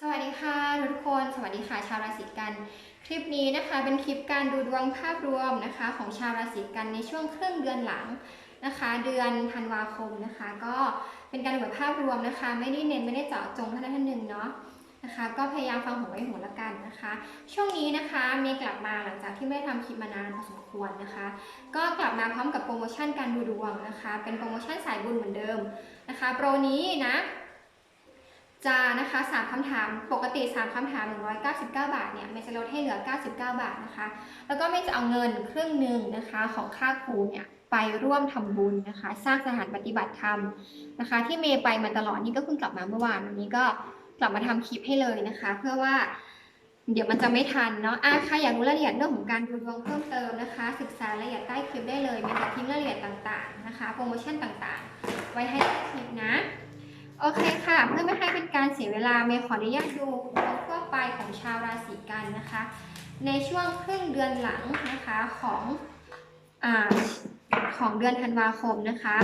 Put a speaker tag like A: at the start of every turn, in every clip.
A: สวัสดีค่ะทุกคนสวัสดีค่ะชาวราศีกัน คลิปนี้นะคะเป็นคลิปการดูดวงภาพรวมนะคะ ของชาวราศีกันในช่วงครึ่งเดือนหลังนะคะ เดือนธันวาคมนะคะ ก็เป็นการดูแบบภาพรวมนะคะ ไม่ได้เน้นไม่ได้เจาะจงท่านใดท่านหนึ่งเนาะนะคะ ก็พยายามฟังหูไว้หูละกันนะคะ ช่วงนี้นะคะเมย์กลับมาหลังจากที่ไม่ได้ทำคลิปมานานพอสมควรนะคะ ก็กลับมาพร้อมกับโปรโมชั่นการดูดวงนะคะ เป็นโปรโมชั่นสายบุญเหมือนเดิมนะคะ โปรนี้นะ จะนะคะสามคำถามปกติ 3คำถาม 199 บาทเนี่ยเมย์จะลดให้เหลือ 99 บาทนะคะ แล้วก็เมย์จะเอาเงินครึ่งหนึ่งนะคะของค่าครูเนี่ยไปร่วมทำบุญนะคะ สร้างสถานปฏิบัติธรรมนะคะ ที่เมย์ไปมาตลอดนี่ก็เพิ่งกลับมาเมื่อวานวันนี้ก็กลับมาทำคลิปให้เลยนะคะ เพื่อว่าเดี๋ยวมันจะไม่ทันเนาะอะใครอยากรู้รายละเอียดเรื่องของการดูดวงเพิ่มเติมนะคะ ศึกษารายละเอียดใต้คลิปได้เลยเมย์จะทิ้งรายละเอียดต่างๆนะคะ โปรโมชั่นต่างๆ ไว้ให้ใต้คลิปนะ โอเคค่ะ เพื่อไม่ให้เป็นการเสียเวลาเมย์ขออนุญาตดูดวงทั่วไปของชาวราศีกันนะคะ ในช่วงครึ่งเดือนหลังนะคะของอของเดือนธันวาคมนะคะ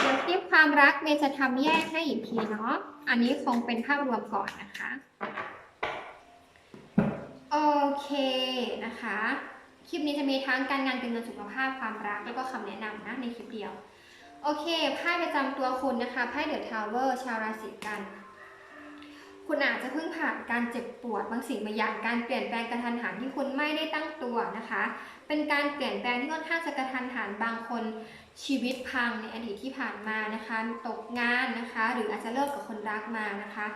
A: เดี๋ยวคลิปความรักเมย์จะทำแยกให้อีกทีเนาะอันนี้คงเป็นภาพรวมก่อนนะคะโอเคนะคะคลิปนี้จะมีทั้งการงานการเงินสุขภาพความรักแล้วก็คำแนะนำนะในคลิปเดียว โอเคไพ่ประจำตัวคุณนะคะไพ่เดอะทาวเวอร์ชาวราศีกัน คุณอาจจะเพิ่งผ่านการเจ็บปวดบางสิ่งบางอย่างการเปลี่ยนแปลงกระทันหันที่คุณไม่ได้ตั้งตัวนะคะ เป็นการเปลี่ยนแปลงที่ค่อนข้างจะกระทันหันบางคนชีวิตพังในอดีตที่ผ่านมานะคะตกงานนะคะ หรืออาจจะเลิกกับคนรักมานะคะ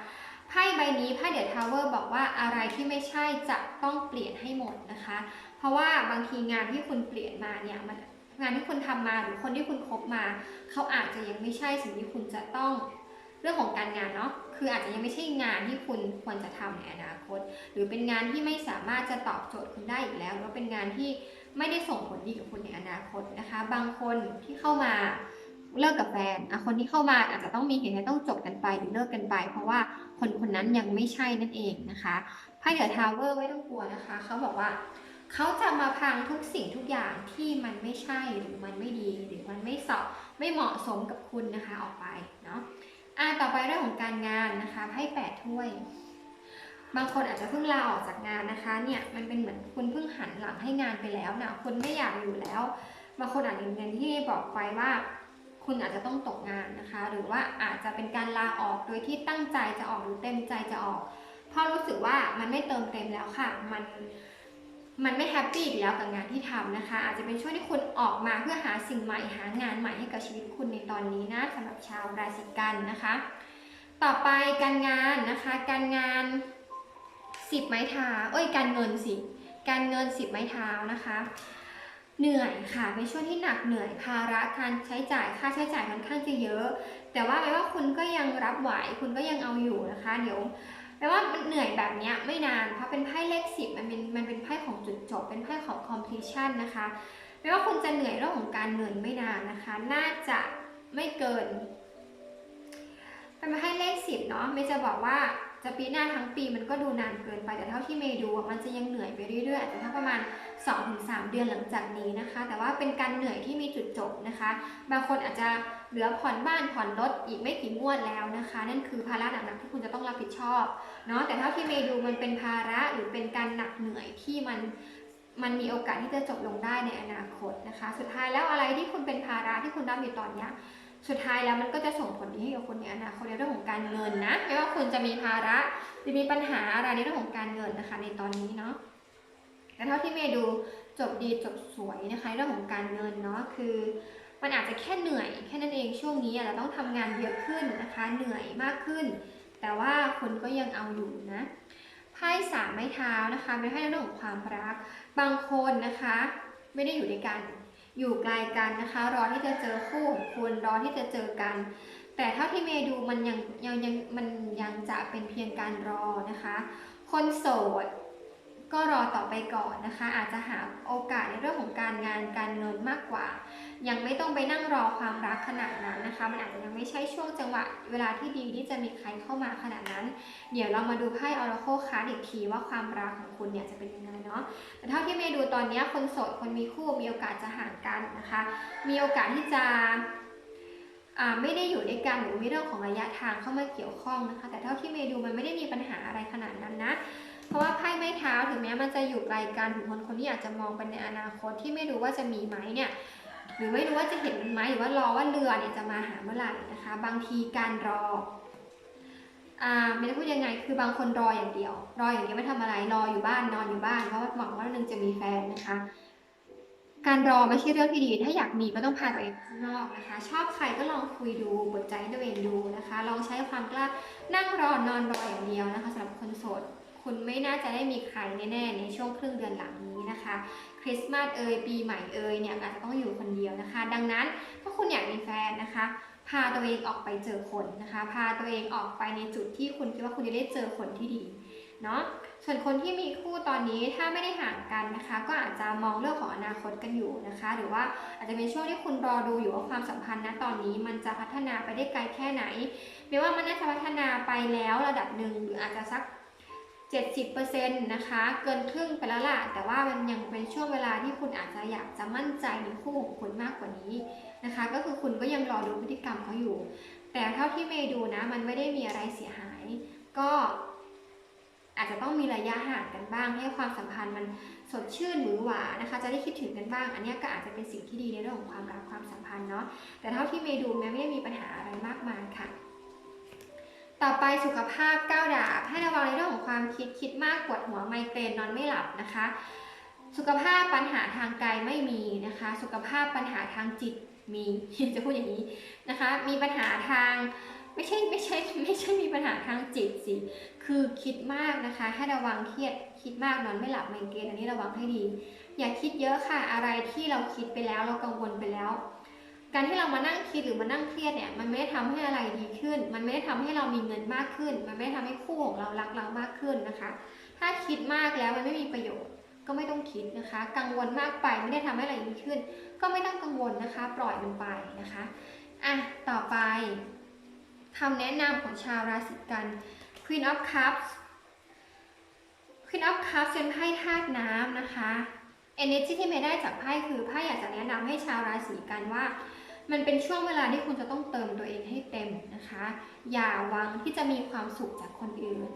A: ไพ่ใบนี้ไพ่เดอะทาวเวอร์บอกว่าอะไรที่ไม่ใช่จะต้องเปลี่ยนให้หมดนะคะ เพราะว่าบางทีงานที่คุณเปลี่ยนมาเนี่ยมัน งานที่คุณทำมาหรือคนที่คุณคบมา เขาอาจจะยังไม่ใช่สิ่งที่คุณจะต้องเรื่องของการงานเนาะคืออาจจะยังไม่ใช่งานที่คุณควรจะทำในอนาคต หรือเป็นงานที่ไม่สามารถจะตอบโจทย์คุณได้อีกแล้วหรือว่าเป็นงานที่ไม่ได้ส่งผลดีกับคุณในอนาคตนะคะ บางคนที่เข้ามาเลิกกับแฟนอะคนที่เข้ามาอาจจะต้องมีเหตุให้ต้องจบกันไปหรือเลิกกันไป เพราะว่าคนคนนั้นยังไม่ใช่นั่นเองนะคะไพ่เดอะทาวเวอร์ไม่ต้องกลัวนะคะ เขาบอกว่า เขาจะมาพังทุกสิ่งทุกอย่างที่มันไม่ใช่หรือมันไม่ดี หรือมันไม่สอบไม่เหมาะสมกับคุณนะคะออกไปเนาะอ่าต่อไปเรื่องของการงานนะคะไพ่แปดถ้วย บางคนอาจจะเพิ่งลาออกจากงานนะคะเนี่ยมันเป็นเหมือนคุณเพิ่งหันหลังให้งานไปแล้วนะคุณไม่อยากอยู่แล้วบางคนอาจจะอย่างที่บอกไปว่า คุณอาจจะต้องตกงานนะคะ หรือว่าอาจจะเป็นการลาออกโดยที่ตั้งใจจะออกหรือเต็มใจจะออกเพราะรู้สึกว่ามันไม่เติมเต็มแล้วค่ะ มัน มันไม่แฮปปี้อีกแล้วกับงานที่ทำนะคะ อาจจะเป็นช่วงที่คุณออกมาเพื่อหาสิ่งใหม่หางานใหม่ให้กับชีวิตคุณในตอนนี้นะสำหรับชาวราศีกันนะคะ ต่อไปการงานนะคะ การงานสิบไม้เท้าเอ้ยการเงินสิการเงินสิบไม้เท้านะคะ เหนื่อยค่ะเป็นช่วงที่หนักเหนื่อยภาระการใช้จ่ายค่าใช้จ่ายค่อนข้างจะเยอะ แต่ว่าแม้ว่าคุณก็ยังรับไหวคุณก็ยังเอาอยู่นะคะ เดี๋ยว แปลว่ามันเหนื่อยแบบนี้ไม่นานเพราะเป็นไพ่เลขสิบมันเป็นมันเป็นไพ่ของจุดจบ เป็นไพ่ของ completion นะคะแปลว่าคุณจะเหนื่อยเรื่องของการเงินไม่นานนะคะ น่าจะไม่เกินเป็นไพ่เลขสิบเนาะไม่จะบอกว่าจะปีหน้าทั้งปีมันก็ดูนานเกินไปแต่เท่าที่เมย์ดูมันจะยังเหนื่อยไปเรื่อยๆอาจจะทั้งประมาณ 2-3 เดือนหลังจากนี้นะคะ แต่ว่าเป็นการเหนื่อยที่มีจุดจบนะคะ บางคนอาจจะเหลือผ่อนบ้านผ่อนรถอีกไม่กี่งวดแล้วนะคะ นั่นคือภาระหนักๆที่คุณจะต้องรับผิดชอบ เนาะแต่เท่าที่เมย์ดูมันเป็นภาระหรือเป็นการหนักเหนื่อยที่มันมันมีโอกาสที่จะจบลงได้ในอนาคตนะคะ สุดท้ายแล้วอะไรที่คุณเป็นภาระที่คุณรับอยู่ตอนนี้สุดท้ายแล้วมันก็จะส่งผลดีให้กับคุณในอนาคตในเรื่องของการเงินนะไม่ว่าคุณจะมีภาระหรือมีปัญหาอะไรในเรื่องของการเงินนะคะ ในตอนนี้เนาะแต่เท่าที่เมย์ดูจบดีจบสวยนะคะเรื่องของการเงินเนาะคือ มันอาจจะแค่เหนื่อยแค่นั้นเองช่วงนี้อาจจะต้องทำงานเยอะขึ้นนะคะ เหนื่อยมากขึ้น แต่ว่าคุณก็ยังเอาอยู่นะไพ่สามไม้เท้านะคะเป็นไพ่ในเรื่องของความรัก บางคนนะคะไม่ได้อยู่ด้วยกัน อยู่ไกลกันนะคะ รอที่จะเจอคู่ของคุณรอที่จะเจอกัน แต่เท่าที่เมย์ดูมันยังยังยังมันยังจะเป็นเพียงการรอนะคะ คนโสด ก็รอต่อไปก่อนนะคะ อาจจะหาโอกาสในเรื่องของการงานการเงินมากกว่า ยังไม่ต้องไปนั่งรอความรักขนาดนั้นนะคะ มันอาจจะยังไม่ใช่ช่วงจังหวะเวลาที่ดีที่จะมีใครเข้ามาขนาดนั้น เดี๋ยวเรามาดูไพ่ Oracle Card อีกทีว่าความรักของคุณเนี่ยจะเป็นยังไงเนาะแต่เท่าที่เมย์ดูตอนนี้คนโสดคนมีคู่มีโอกาสจะห่างกันนะคะ มีโอกาสที่จะไม่ได้อยู่ด้วยกันหรือมีเรื่องของระยะทางเข้ามาเกี่ยวข้องนะคะ แต่เท่าที่เมย์ดูมันไม่ได้มีปัญหาอะไรขนาดนั้นนะ ราะว่าไพ่ไม้เท้าถึงแม้มันจะอยู่ไกลกันถึงคนคนที่อาจจะมองไปในอนาคตที่ไม่รู้ว่าจะมีไหมเนี่ยหรือไม่รู้ว่าจะเห็นมันไหมหรือว่ารอว่าเรือเนี่ยจะมาหาเมื่อไหร่นะคะ บางทีการรออ่าไม่ได้พูดยังไงคือบางคนรออย่างเดียว รออย่างเดียวไม่ทำอะไรรออยู่บ้านนอนอยู่บ้านเพราะหวังว่าวันหนึ่งจะมีแฟนนะคะ การรอไม่ใช่เรื่องที่ดี ถ้าอยากมีก็ต้องพาตัวเองข้างนอกนะคะ ชอบใครก็ลองคุยดูเปิดใจให้ตัวเองดูนะคะลองใช้ความกล้านั่งรอนอนรออย่างเดียวนะคะสำหรับคนโสด คุณไม่น่าจะได้มีใครแน่ๆในช่วงครึ่งเดือนหลังนี้นะคะคริสต์มาสเอ่ยปีใหม่เอ่ยเนี่ยอาจจะต้องอยู่คนเดียวนะคะ ดังนั้นถ้าคุณอยากมีแฟนนะคะ พาตัวเองออกไปเจอคนนะคะ พาตัวเองออกไปในจุดที่คุณคิดว่าคุณจะได้เจอคนที่ดีเนาะส่วนคนที่มีคู่ตอนนี้ถ้าไม่ได้ห่างกันนะคะ ก็อาจจะมองเรื่องของอนาคตกันอยู่นะคะ หรือว่าอาจจะเป็นช่วงที่คุณรอดูอยู่ว่าความสัมพันธ์ณตอนนี้มันจะพัฒนาไปได้ไกลแค่ไหนไม่ว่ามันน่าจะพัฒนาไปแล้วระดับหนึ่งหรืออาจจะสัก 70%นะคะ เกินครึ่งไปแล้วล่ะ แต่ว่ามันยังเป็นช่วงเวลาที่คุณอาจจะอยากจะมั่นใจในคู่ของคุณมากกว่านี้นะคะ ก็คือคุณก็ยังรอดูพฤติกรรมเขาอยู่ แต่เท่าที่เมย์ดูนะ มันไม่ได้มีอะไรเสียหาย ก็อาจจะต้องมีระยะห่างกันบ้าง ให้ความสัมพันธ์มันสดชื่นหรือหวานะคะ จะได้คิดถึงกันบ้าง อันนี้ก็อาจจะเป็นสิ่งที่ดีในเรื่องของความรักความสัมพันธ์เนาะ แต่เท่าที่เมย์ดูแม้ไม่ได้มีปัญหาอะไรมากมายค่ะ ต่อไปสุขภาพก้าวดาบ ให้ระวังในเรื่องของความคิดคิดมากปวดหัวไมเกรนนอนไม่หลับนะคะ สุขภาพปัญหาทางกายไม่มีนะคะ สุขภาพปัญหาทางจิตมีจะพูดอย่างนี้นะคะ มีปัญหาทางไม่ใช่ไม่ใช่ไม่ใช่มีปัญหาทางจิตสิคือคิดมากนะคะ ให้ระวังเครียดคิดมากนอนไม่หลับไมเกรนอันนี้ระวังให้ดี อย่าคิดเยอะค่ะอะไรที่เราคิดไปแล้วเรากังวลไปแล้ว การที่เรามานั่งคิดหรือมานั่งเครียดเนี่ย มันไม่ได้ทำให้อะไรดีขึ้น มันไม่ได้ทำให้เรามีเงินมากขึ้น มันไม่ได้ทำให้คู่ของเรารักเรามากขึ้นนะคะ ถ้าคิดมากแล้วมันไม่มีประโยชน์ ก็ไม่ต้องคิดนะคะ กังวลมากไปไม่ได้ทำให้อะไรดีขึ้น ก็ไม่ต้องกังวลนะคะ ปล่อยมันไปนะคะอะต่อไปคำแนะนำของชาวราศีกัน Queen of Cups Queen of Cups เป็นไพ่ธาตุน้ำนะคะ energy ที่เมย์ได้จากไพ่คือไพ่อยากจะแนะนำให้ชาวราศีกันว่า มันเป็นช่วงเวลาที่คุณจะต้องเติมตัวเองให้เต็มนะคะ อย่าหวังที่จะมีความสุขจากคนอื่น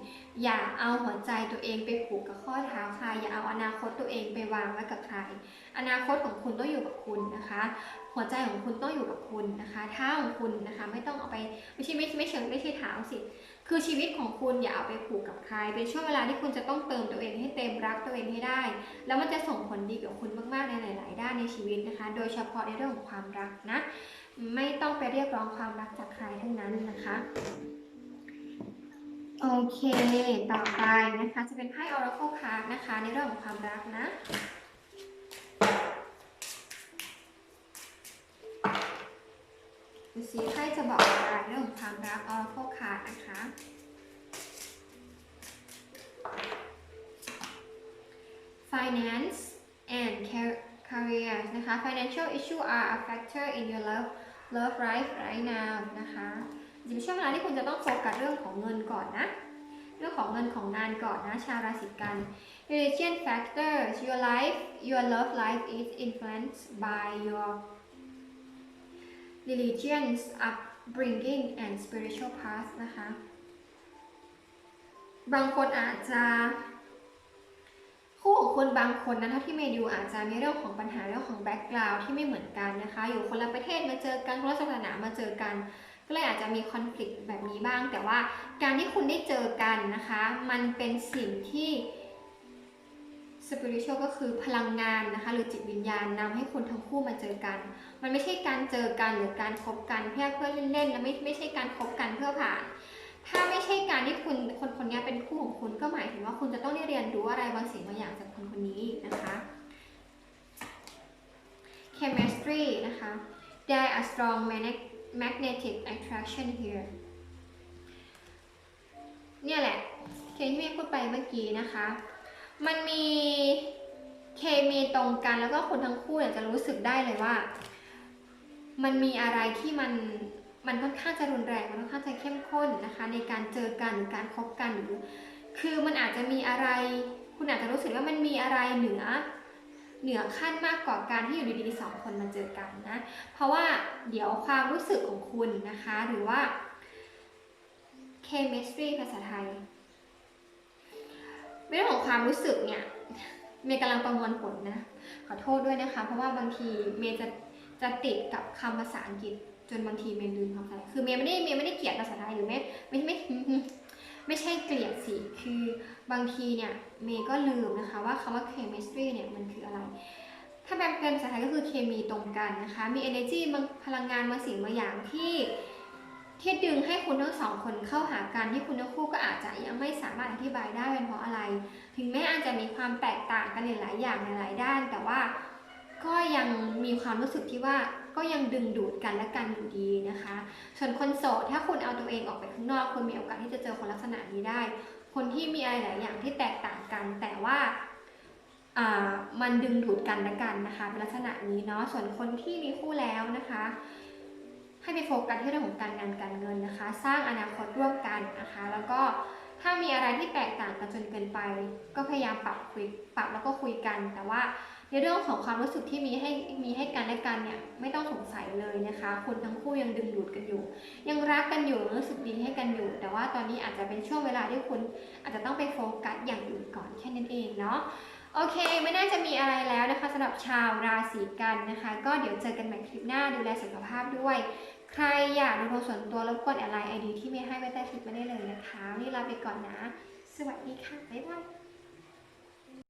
A: อย่าเอาหัวใจตัวเองไปผูกกับข้อเท้าใคร อย่าเอาอนาคตตัวเองไปวางไว้กับใคร อนาคตของคุณต้องอยู่กับคุณนะคะ หัวใจของคุณต้องอยู่กับคุณนะคะเท้าของคุณนะคะ ไม่ต้องเอาไปไม่ใช่ไม่ไม่เชิงไม่ใช่เท้าสิ คือชีวิตของคุณอย่าเอาไปผูกกับใคร เป็นช่วงเวลาที่คุณจะต้องเติมตัวเองให้เต็มรักตัวเองให้ได้ แล้วมันจะส่งผลดีกับคุณมากๆในหลาย ๆ ด้านในชีวิตนะคะ โดยเฉพาะในเรื่องของความรักนะ ไม่ต้องไปเรียกร้องความรักจากใครทั้งนั้นนะคะโอเค ต่อไปนะคะ จะเป็นไพ่ Oracle Card นะคะ ในเรื่องของความรักนะ ดูสิไพ่จะบอก เรื่องของความรัก Oracle Card นะคะ Finance and career นะคะ Financial issue are a factor in your love love life right now นะคะจะเป็นช่วงเวลาที่คุณจะต้องโฟกัสเรื่องของเงินก่อนนะ เรื่องของเงินของงานก่อนนะ ชาวราศีกัน Religion factors your life your love life is influenced by your religion's bringing and spiritual path นะคะ บางคนอาจจะคู่ของคนบางคนนะเท่าที่เมย์ดูอาจจะมีเรื่องของปัญหาเรื่องของแบ็กกราวด์ที่ไม่เหมือนกันนะคะ อยู่คนละประเทศมาเจอกันคนละศาสนามาเจอกัน ก็เลยอาจจะมีคอน FLICT แบบนี้บ้าง แต่ว่าการที่คุณได้เจอกันนะคะ มันเป็นสิ่งที่ spiritual ก็คือพลังงานนะคะ หรือจิตวิญญาณนำให้คนทั้งคู่มาเจอกัน มันไม่ใช่การเจอกันหรือการคบกันเพื่อเพื่อเล่นๆแล้วไม่ไม่ใช่การคบกันเพื่อผ่าน ถ้าไม่ใช่การที่คุณคนคนนี้เป็นคู่ของคุณก็หมายถึงว่าคุณจะต้องได้เรียนรู้อะไรบางสิ่งบางอย่างจากคนคนนี้นะคะ chemistry นะคะ there a strong magnetic attraction here เนี่ยแหละเคที่แม่พูดไปเมื่อกี้นะคะ มันมีเคมีตรงกันแล้วก็คนทั้งคู่เนี่ยจะรู้สึกได้เลยว่า มันมีอะไรที่มันมันค่อนข้างจะรุนแรงมันค่อนข้างจะเข้มข้นนะคะ ในการเจอกันหรือการคบกันหรือคือมันอาจจะมีอะไร คุณอาจจะรู้สึกว่ามันมีอะไรเหนือเหนือขั้นมากกว่าการที่อยู่ดีๆสองคนมาเจอกันนะ เพราะว่าเดี๋ยวความรู้สึกของคุณนะคะ หรือว่า chemistry ภาษาไทย เรื่องของความรู้สึกเนี่ยเมย์กำลังประมวลผลนะขอโทษด้วยนะคะ เพราะว่าบางทีเมย์จะจะติดกับคำภาษาอังกฤษ จนบางทีเมย์ลืมคำภาษาไทยคือเมย์ไม่ได้เมย์ไม่ได้เกลียดภาษาไทยหรือไม่ไม่ไม่ไม่ใช่เกลียดสิคือบางทีเนี่ยเมย์ก็ลืมนะคะว่าคำว่า chemistry เนี่ยมันคืออะไร ถ้าแปลเป็นภาษาไทยก็คือเคมีตรงกันนะคะ มี energy บางพลังงานบางสิ่งบางอย่างที่ ที่ดึงให้คุณทั้งสองคนเข้าหากันที่คุณทั้งคู่ก็อาจจะยังไม่สามารถอธิบายได้เป็นเพราะอะไร ถึงแม้อาจจะมีความแตกต่างกันในหลายอย่างในหลายด้าน แต่ว่าก็ยังมีความรู้สึกที่ว่าก็ยังดึงดูดกันและกันอยู่ดีนะคะ ส่วนคนโสดถ้าคุณเอาตัวเองออกไปข้างนอกคุณมีโอกาสที่จะเจอคนลักษณะนี้ได้ คนที่มีอะไรหลายอย่างที่แตกต่างกัน แต่ว่ามันดึงดูดกันและกันนะคะเป็นลักษณะนี้เนาะส่วนคนที่มีคู่แล้วนะคะ ให้ไปโฟกัสที่เรื่องของการงานการเงินนะคะ สร้างอนาคตร่วมกันนะคะ แล้วก็ถ้ามีอะไรที่แตกต่างกันจนเกินไป ก็พยายามปรับคุยปรับแล้วก็คุยกัน แต่ว่าในเรื่องของความรู้สึกที่มีให้มีให้กันและกันเนี่ยไม่ต้องสงสัยเลยนะคะคุณทั้งคู่ยังดึงดูดกันอยู่ ยังรักกันอยู่รู้สึกดีให้กันอยู่ แต่ว่าตอนนี้อาจจะเป็นช่วงเวลาที่คุณอาจจะต้องไปโฟกัสอย่างอื่นก่อนแค่นั้นเองเนาะ โอเค ไม่น่าจะมีอะไรแล้วนะคะสำหรับชาวราศีกันนะคะ ก็เดี๋ยวเจอกันใหม่คลิปหน้าดูแลสุขภาพด้วย ใครอยากดูโทรส่วนตัวรบกวนแอดไลน์ไอดีที่ไม่ให้ไว้ใต้คลิปมาได้เลยนะคะวันนี่ลาไปก่อนนะ สวัสดีค่ะ บ๊ายบาย